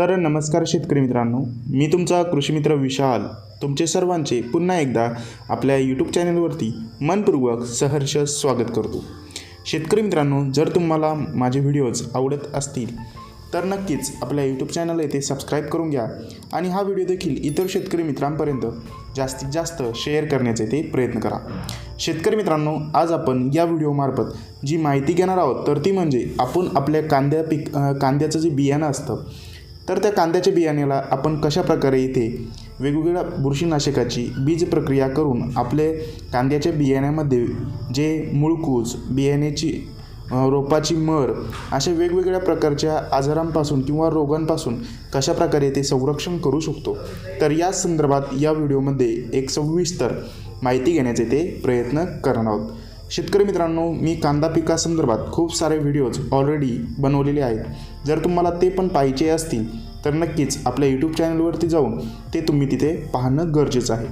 तर नमस्कार शेतकरी मित्रांनो मी तुमचा कृषीमित्र विशाल. तुमचे सर्वांचे पुन्हा एकदा आपल्या यूट्यूब चॅनलवरती मनपूर्वक सहर्ष स्वागत करतो. शेतकरी मित्रांनो जर तुम्हाला माझे व्हिडिओज आवडत असतील तर नक्कीच आपल्या यूट्यूब चॅनल येथे सबस्क्राईब करून घ्या आणि हा व्हिडिओ देखील इतर शेतकरी मित्रांपर्यंत जास्तीत जास्त शेअर करण्याचे ते प्रयत्न करा. शेतकरी मित्रांनो आज आपण या व्हिडिओमार्फत जी माहिती घेणार आहोत तर ती म्हणजे आपण आपल्या कांद्या पीक कांद्याचं जे बियाणं असतं तर त्या कांद्याच्या बियाण्याला आपण कशा प्रकारे इथे वेगवेगळ्या बुरशीनाशकाची बीज प्रक्रिया करून आपले कांद्याच्या बियाण्यामध्ये जे मुळकूज बियाण्याची रोपाची मर अशा वेगवेगळ्या प्रकारच्या आजारांपासून किंवा रोगांपासून कशा प्रकारे ते संरक्षण करू शकतो? तर या संदर्भात या व्हिडिओमध्ये एक सविस्तर माहिती घेण्याचे ते प्रयत्न करणार आहोत. शेतकरी मित्रांनो मी कांदा पिकासंदर्भात खूप सारे व्हिडिओज ऑलरेडी बनवलेले आहेत. जर तुम्हाला ते पण पाहिजे असतील तर नक्कीच आपल्या यूट्यूब चॅनलवरती जाऊन ते तुम्ही तिथे पाहणं गरजेचं आहे.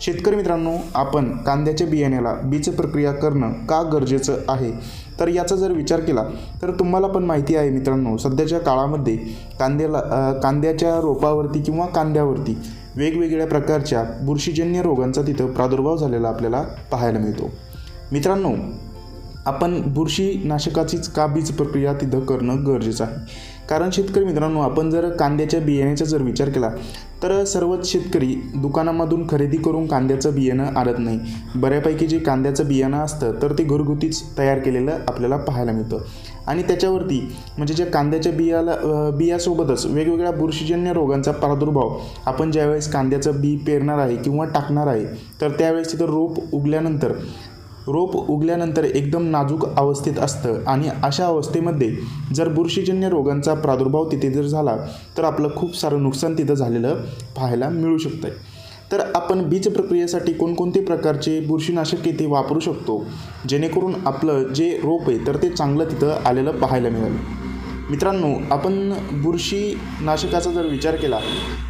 शेतकरी मित्रांनो आपण कांद्याच्या बियाण्याला बीज प्रक्रिया करणं का गरजेचं आहे? तर याचा जर विचार केला तर तुम्हाला पण माहिती आहे मित्रांनो सध्याच्या काळामध्ये कांद्याला कांद्याच्या रोपावरती किंवा कांद्यावरती वेगवेगळ्या प्रकारच्या बुरशीजन्य रोगांचा तिथं प्रादुर्भाव झालेला आपल्याला पाहायला मिळतो. मित्रांनो आपण बुरशीनाशकाचीच का बीज प्रक्रिया तिथं करणं गरजेचं आहे? कारण शेतकरी मित्रांनो आपण जर कांद्याच्या बियाण्याचा जर विचार केला तर सर्वच शेतकरी दुकानामधून खरेदी करून कांद्याचं बियाणं आणत नाही. बऱ्यापैकी जे कांद्याचं बियाणं असतं तर ते घरगुतीच तयार केलेलं आपल्याला पाहायला मिळतं. आणि त्याच्यावरती म्हणजे ज्या कांद्याच्या बियाला बियासोबतच वेगवेगळ्या बुरशीजन्य रोगांचा प्रादुर्भाव आपण ज्यावेळेस कांद्याचं बी पेरणार आहे किंवा टाकणार आहे तर त्यावेळेस तिथं रोप उगल्यानंतर रोप उगल्यानंतर एकदम नाजूक अवस्थेत असतं आणि अशा अवस्थेमध्ये जर बुरशीजन्य रोगांचा प्रादुर्भाव तिथे जर झाला तर आपलं खूप सारं नुकसान तिथं झालेलं पाहायला मिळू शकतं आहे तर आपण बीज प्रक्रियेसाठी कोणकोणते प्रकारचे बुरशीनाशक येथे वापरू शकतो? जेणेकरून आपलं जे रोप आहे तर ते चांगलं तिथं आलेलं पाहायला मिळेल. मित्रांनो आपण बुरशीनाशकाचा जर विचार केला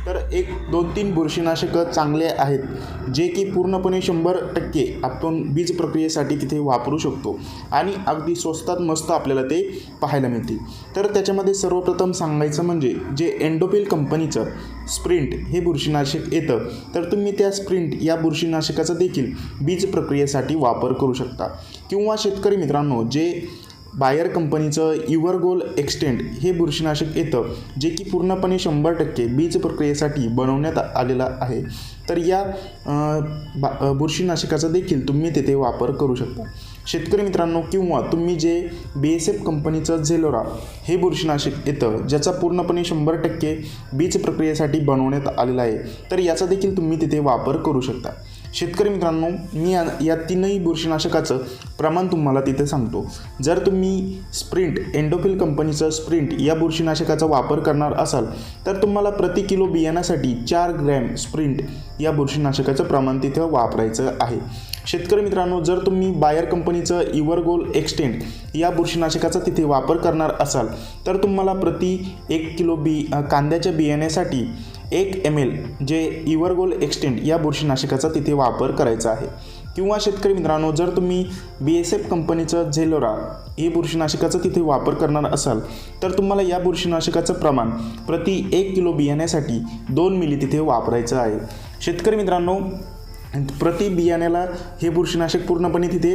तर एक दोन तीन बुरशीनाशकं चांगले आहेत जे की पूर्णपणे शंभर टक्के आपण बीज प्रक्रियेसाठी तिथे वापरू शकतो आणि अगदी स्वस्तात मस्त आपल्याला ते पाहायला मिळतील. तर त्याच्यामध्ये सर्वप्रथम सांगायचं म्हणजे जे एन्डोपेल कंपनीचं स्प्रिंट हे बुरशीनाशक येतं तर तुम्ही त्या स्प्रिंट या बुरशीनाशकाचा देखील बीज प्रक्रियेसाठी वापर करू शकता. किंवा शेतकरी मित्रांनो जे बायर कंपनीचं युवरगोल एक्सटेंड हे बुरशीनाशक येतं जे की पूर्णपणे शंभर टक्के बीज प्रक्रियेसाठी बनवण्यात आलेलं आहे. तर या बा बुरशीनाशकाचा देखील तुम्ही तेथे वापर करू शकता. शेतकरी मित्रांनो किंवा तुम्ही जे बी एस एफ कंपनीचं झेलोरा हे बुरशीनाशक येतं ज्याचा पूर्णपणे शंभर टक्के बीज प्रक्रियेसाठी बनवण्यात आलेला आहे तर याचा देखील तुम्ही तिथे वापर करू शकता. शेतकरी मित्रांनो मी या या तीनही बुरशीनाशकाचं प्रमाण तुम्हाला तिथे सांगतो. जर तुम्ही स्प्रिंट एंडोफिल कंपनीचं स्प्रिंट या बुरशीनाशकाचा वापर करणार असाल तर तुम्हाला प्रति किलो बियाण्यासाठी चार ग्रॅम स्प्रिंट या बुरशीनाशकाचं प्रमाण तिथे वापरायचं आहे. शेतकरी मित्रांनो जर तुम्ही बायर कंपनीचं इवरगोल एक्सटेंड या बुरशीनाशकाचा तिथे वापर करणार असाल तर तुम्हाला प्रति एक किलो बी कांद्याच्या बियाण्यासाठी एक एम एल जे इवरगोल एक्सटेंड या बुरशीनाशकाचा तिथे वापर करायचा आहे. किंवा शेतकरी मित्रांनो जर तुम्ही बी एस एफ कंपनीचं झेलोरा हे बुरशीनाशकाचा तिथे वापर करणार असाल तर तुम्हाला या बुरशीनाशकाचं प्रमाण प्रति एक किलो बियाण्यासाठी दोन मिली तिथे वापरायचं आहे. शेतकरी मित्रांनो प्रति बियाण्याला हे बुरशीनाशक पूर्णपणे तिथे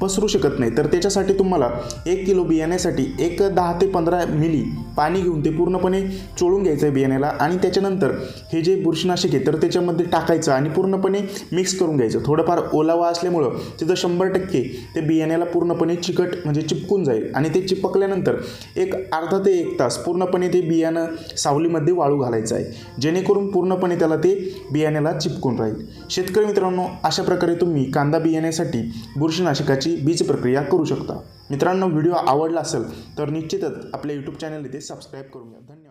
पसरू शकत नाही. तर त्याच्यासाठी तुम्हाला एक किलो बियाण्यासाठी एक दहा ते पंधरा मिली पाणी घेऊन ते पूर्णपणे चोळून घ्यायचं आहे बियाण्याला. आणि त्याच्यानंतर हे जे बुरशीनाशक आहे तर त्याच्यामध्ये टाकायचं आणि पूर्णपणे मिक्स करून घ्यायचं. थोडंफार ओलावा असल्यामुळं तिथं शंभर टक्के ते बियाण्याला पूर्णपणे चिकट म्हणजे चिपकून जाईल. आणि ते चिपकल्यानंतर एक अर्धा ते एक तास पूर्णपणे ते बियाणं सावलीमध्ये वाळू घालायचं आहे. जेणेकरून पूर्णपणे त्याला ते बियाण्याला चिपकून राहील. शेतकरी मित्रांनो अशा प्रकारे तुम्ही कांदा बियाण्यासाठी बुरशीनाशक त्याची बीज प्रक्रिया करू शकता. मित्रांनो व्हिडिओ आवडला असेल तर निश्चितच आपल्या यूट्यूब चॅनल इथे सबस्क्राईब करून घ्या. धन्यवाद.